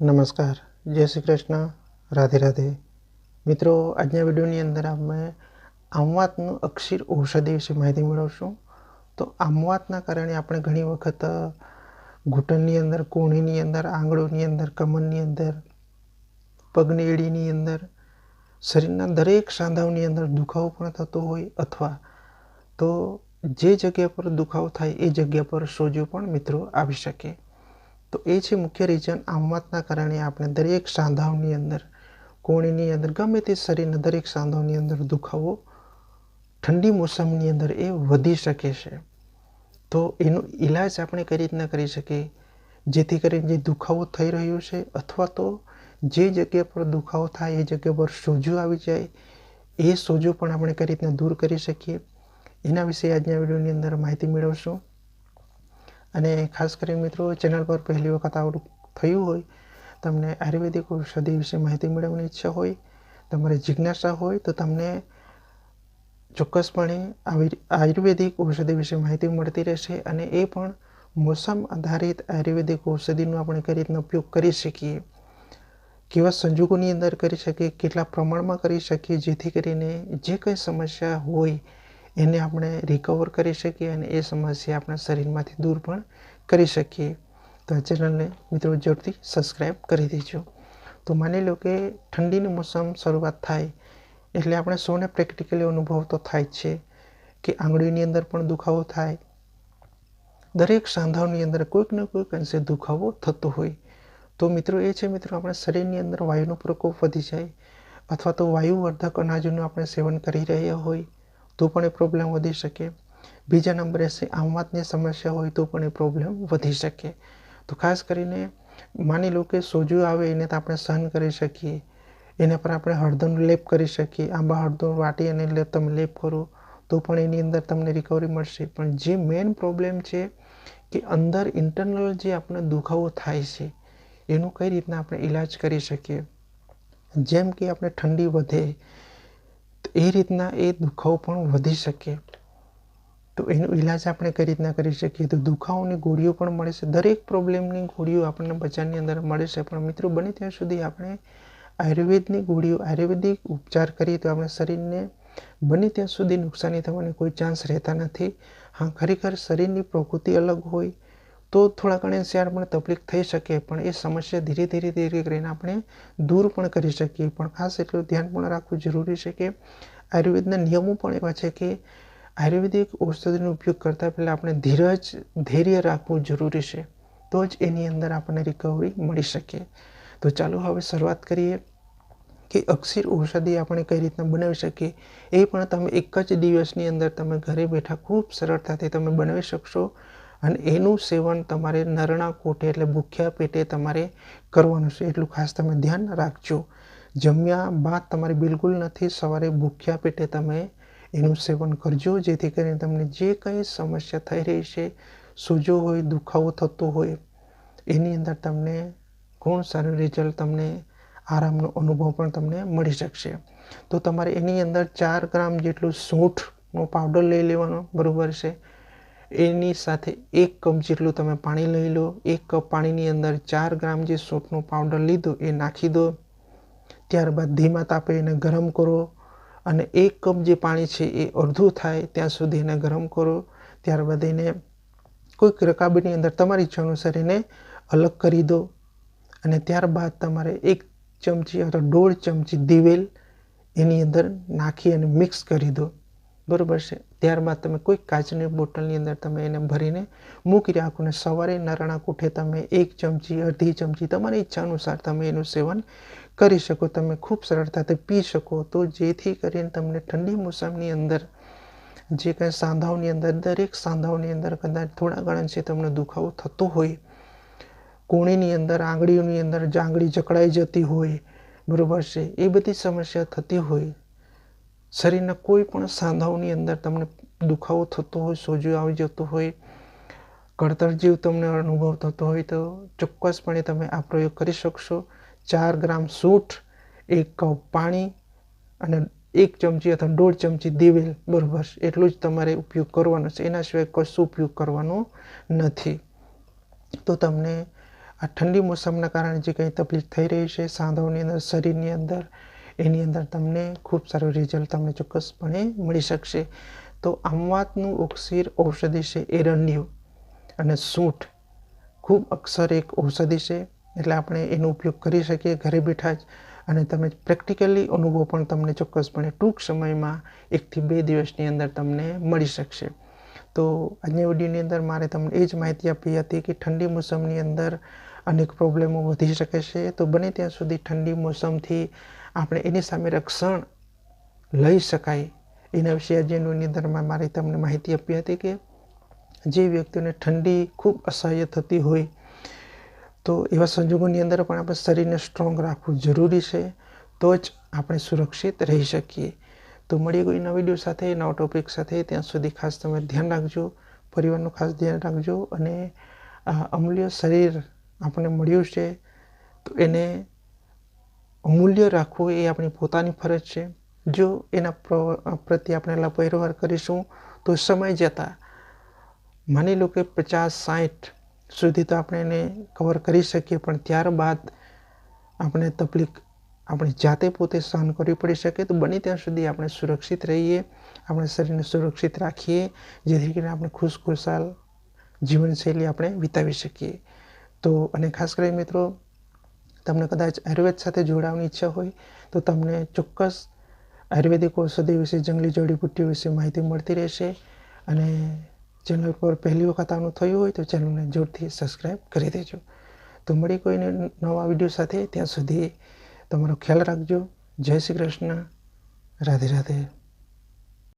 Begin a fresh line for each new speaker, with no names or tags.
નમસ્કાર. જય શ્રી કૃષ્ણ. રાધે રાધે. મિત્રો, આજના વિડીયોની અંદર આપણે આમવાતનું અક્ષીર ઔષધિ વિશે માહિતી મેળવશું. તો આમવાતના કારણે આપણે ઘણી વખત ઘૂંટણની અંદર, કોણીની અંદર, આંગળોની અંદર, કમરની અંદર, પગની એડીની અંદર, શરીરના દરેક સાંધાઓની અંદર દુખાવો પણ થતો હોય અથવા તો જે જગ્યા પર દુખાવો થાય એ જગ્યા પર સોજો પણ મિત્રો આવી શકે. તો એ છે મુખ્ય રીઝન આમવાતના કારણે આપણે દરેક સાંધાઓની અંદર, કોણીની અંદર, ગમે તે શરીરના દરેક સાંધાઓની અંદર દુખાવો, ઠંડી મોસમની અંદર એ વધી શકે છે. તો એનો ઈલાજ આપણે કઈ રીતના કરી શકીએ? જેથી કરીને જે દુખાવો થઈ રહ્યો છે અથવા તો જે જગ્યા પર દુખાવો થાય, એ જગ્યા પર સોજો આવી જાય, એ સોજો પણ આપણે કઈ રીતના દૂર કરી શકીએ? એના વિશે આજના વિડીયોની અંદર માહિતી મેળવશું. અને ખાસ કરીને મિત્રો ચેનલ પર પહેલી વખત આવડું થયું હોય, તમને આયુર્વેદિક ઔષધિ વિશે માહિતી મેળવવાની ઈચ્છા હોય, તમારે જિજ્ઞાસા હોય, તો તમને ચોક્કસપણે આવી આયુર્વેદિક ઔષધિ વિશે માહિતી મળતી રહેશે અને એ પણ મોસમ આધારિત આયુર્વેદિક ઔષધિનો આપણે કઈ રીતના ઉપયોગ કરી શકીએ, કેવા સંજોગોની અંદર કરી શકીએ, કેટલા પ્રમાણમાં કરી શકીએ, જેથી કરીને જે કંઈ સમસ્યા હોય એને આપણે રિકવર કરી શકીએ અને એ સમસ્યા આપણા શરીરમાંથી દૂર પણ કરી શકીએ. તો આ ચેનલને મિત્રો જરૂરથી સબસ્ક્રાઈબ કરી દેજો. તો માની લો કે ઠંડીની મોસમ શરૂઆત થાય, એટલે આપણે સૌને પ્રેક્ટિકલી અનુભવ તો થાય છે કે આંગળીની અંદર પણ દુખાવો થાય. દરેક સાંધાઓની અંદર કોઈક ને કોઈક અંશે દુખાવો થતો હોય. તો મિત્રો એ છે મિત્રો આપણા શરીરની અંદર વાયુનો પ્રકોપ વધી જાય, અથવા તો વાયુવર્ધક અનાજનું આપણે સેવન કરી રહ્યા હોય તો પણ એ પ્રોબ્લેમ વધી શકે. બીજા નંબરે છે આમવાતની સમસ્યા હોય તો પણ એ પ્રોબ્લેમ વધી શકે. તો ખાસ કરીને માની લો કે સોજો આવે એને તો આપણે સહન કરી શકીએ. એના પર આપણે હળદરનો લેપ કરી શકીએ. આંબા હળદર વાટી અને લેપ તમે લેપ કરો તો પણ એની અંદર તમને રિકવરી મળશે. પણ જે મેઇન પ્રોબ્લેમ છે કે અંદર ઇન્ટરનલ જે આપણે દુખાવો થાય છે, એનું કઈ રીતના આપણે ઈલાજ કરી શકીએ? જેમ કે આપણે ઠંડી વધે એ રીતના એ દુખાવો પણ વધી શકે. તો એનો ઈલાજ આપણે કઈ રીતના કરી શકીએ? તો દુખાવોની ગોળીઓ પણ મળે છે. દરેક પ્રોબ્લેમની ગોળીઓ આપણને બજારની અંદર મળે છે. પણ મિત્રો, બને ત્યાં સુધી આપણે આયુર્વેદની ગોળીઓ, આયુર્વેદિક ઉપચાર કરીએ તો આપણા શરીરને બને ત્યાં સુધી નુકસાની થવાની કોઈ ચાન્સ રહેતા નથી. હા, ખરેખર શરીરની પ્રકૃતિ અલગ હોય તો થોડા ઘણા શેર પણ તકલીફ થઈ શકે, પણ એ સમસ્યા ધીરે ધીરે ધીરે કરીને આપણે દૂર પણ કરી શકીએ. પણ ખાસ એટલું ધ્યાન પણ રાખવું જરૂરી છે કે આયુર્વેદના નિયમો પણ એવા છે કે આયુર્વેદિક ઔષધિનો ઉપયોગ કરતાં પહેલાં આપણે ધીરજ, ધૈર્ય રાખવું જરૂરી છે, તો જ એની અંદર આપણને રિકવરી મળી શકે. તો ચાલો હવે શરૂઆત કરીએ કે અક્ષીર ઔષધિ આપણે કઈ રીતના બનાવી શકીએ. એ પણ તમે એક જ દિવસની અંદર તમે ઘરે બેઠા ખૂબ સરળતાથી તમે બનાવી શકશો. અને એનું સેવન તમારે નરણા કોઠે એટલે ભૂખ્યા પેટે તમારે કરવાનું છે. એટલું ખાસ તમે ધ્યાન રાખજો. જમ્યા બાદ તમારે બિલકુલ નથી, સવારે ભૂખ્યા પેટે તમે એનું સેવન કરજો. જેથી કરીને તમને જે કંઈ સમસ્યા થઈ રહી છે, સોજો હોય, દુખાવો થતો હોય, એની અંદર તમને ઘણું સારું રિઝલ્ટ તમને આરામનો અનુભવ પણ તમને મળી શકશે. તો તમારે એની અંદર ચાર ગ્રામ જેટલું સૂંઠનો પાવડર લઈ લેવાનો બરાબર છે. એની સાથે એક કપ જેટલું તમે પાણી લઈ લો, એક કપ પાણીની અંદર ચાર ગ્રામ જે સૂંઠનો પાવડર લીધો એ નાખી દો. ત્યારબાદ ધીમા તાપે એને ગરમ કરો અને એક કપ જે પાણી છે એ અડધું થાય ત્યાં સુધી એને ગરમ કરો. ત્યારબાદ એને કોઈક રકાબીની અંદર તમારી ઈચ્છા અનુસાર એને અલગ કરી દો અને ત્યારબાદ તમારે એક ચમચી અથવા દોઢ ચમચી દિવેલ એની અંદર નાખી અને મિક્સ કરી દો. બરાબર છે. ત્યારબાદ તમે કોઈ કાચની બોટલની અંદર તમે એને ભરીને મૂકી રાખો ને સવારે નરણા કુઠે તમે એક ચમચી, અડધી ચમચી તમારી ઈચ્છા અનુસાર તમે એનું સેવન કરી શકો, તમે ખૂબ સરળતાથી પી શકો. તો જેથી કરીને તમને ઠંડી મોસમની અંદર જે કંઈ સાંધાઓની અંદર, દરેક સાંધાઓની અંદર કદાચ થોડા ઘણા છે તમને દુખાવો થતો હોય, કોણીની અંદર, આંગળીઓની અંદર જાંગળી જકડાઈ જતી હોય, બરાબર છે, એ બધી સમસ્યા થતી હોય શરીરના કોઈ પણ સાંધાઓની અંદર તમને દુખાવો થતો હોય, સોજો આવી જતો હોય કળતર જેવું તમને અનુભવ થતો હોય, તો ચોક્કસપણે તમે આ પ્રયોગ કરી શકશો. ચાર ગ્રામ સૂઠ એક કપ પાણી અને એક ચમચી અથવા દોઢ ચમચી દિવેલ બરાબર એટલું જ તમારે ઉપયોગ કરવાનો છે. એના સિવાય કશું ઉપયોગ કરવાનો નથી. તો તમને આ ઠંડી મોસમના કારણે જે કંઈ તકલીફ થઈ રહી છે, સાંધાઓની અંદર, શરીરની અંદર એની અંદર તમને ખૂબ સારું રિઝલ્ટ તમને ચોક્કસપણે મળી શકશે. તો આમવાતનું ઓક્સિર ઔષધિ છે એરન્યુ અને સૂંઠ ખૂબ અક્ષર એક ઔષધિ છે, એટલે આપણે એનો ઉપયોગ કરી શકીએ ઘરે બેઠા જ. અને તમે પ્રેક્ટિકલી અનુભવ પણ તમને ચોક્કસપણે ટૂંક સમયમાં એકથી બે દિવસની અંદર તમને મળી શકશે. તો આજની વિડીયોની અંદર મારે તમને એ જ માહિતી આપી હતી કે ઠંડી મોસમની અંદર અનેક પ્રોબ્લેમો વધી શકે છે. તો બને ત્યાં સુધી ઠંડી મોસમથી આપણે એની સામે રક્ષણ લઈ શકાય. એના વિશે આજની અંદરમાં મારે તમને માહિતી આપી હતી કે જે વ્યક્તિઓને ઠંડી ખૂબ અસહ્ય થતી હોય, તો એવા સંજોગોની અંદર પણ આપણે શરીરને સ્ટ્રોંગ રાખવું જરૂરી છે, તો જ આપણે સુરક્ષિત રહી શકીએ. તો મળીએ કોઈ નવા વીડિયો સાથે, નવા ટોપિક સાથે. ત્યાં સુધી ખાસ તમે ધ્યાન રાખજો, પરિવારનું ખાસ ધ્યાન રાખજો અને અમૂલ્ય શરીર આપણને મળ્યું છે, તો એને અમૂલ્ય રાખવું એ આપણી પોતાની ફરજ છે. જો એના પ્રત્યે આપણે લાપરવાહ કરીશું, તો સમય જતાં માની લો કે પચાસ સાઠ સુધી તો આપણે એને કવર કરી શકીએ, પણ ત્યારબાદ આપણે તકલીફ આપણે જાતે પોતે સહન કરવી પડી શકે, તો બને ત્યાં સુધી આપણે સુરક્ષિત રહીએ, આપણે શરીરને સુરક્ષિત રાખીએ, જેથી કરીને આપણે ખુશખુશાલ જીવનશૈલી આપણે વિતાવી શકીએ. તો અને ખાસ કરી મિત્રો તમને કદાચ આયુર્વેદ સાથે જોડાવાની ઈચ્છા હોય, તો તમને ચોક્કસ આયુર્વેદિક ઔષધિ વિશે, જંગલી જડીબુટ્ટીઓ વિશે માહિતી મળતી રહેશે. અને ચેનલ પર પહેલી વખત આનું થયું હોય, તો ચેનલને જોરથી સબસ્ક્રાઈબ કરી દેજો. તો મળી કોઈને નવા વીડિયો સાથે. ત્યાં સુધી તમારો ખ્યાલ રાખજો. જય શ્રી કૃષ્ણ. રાધે રાધે.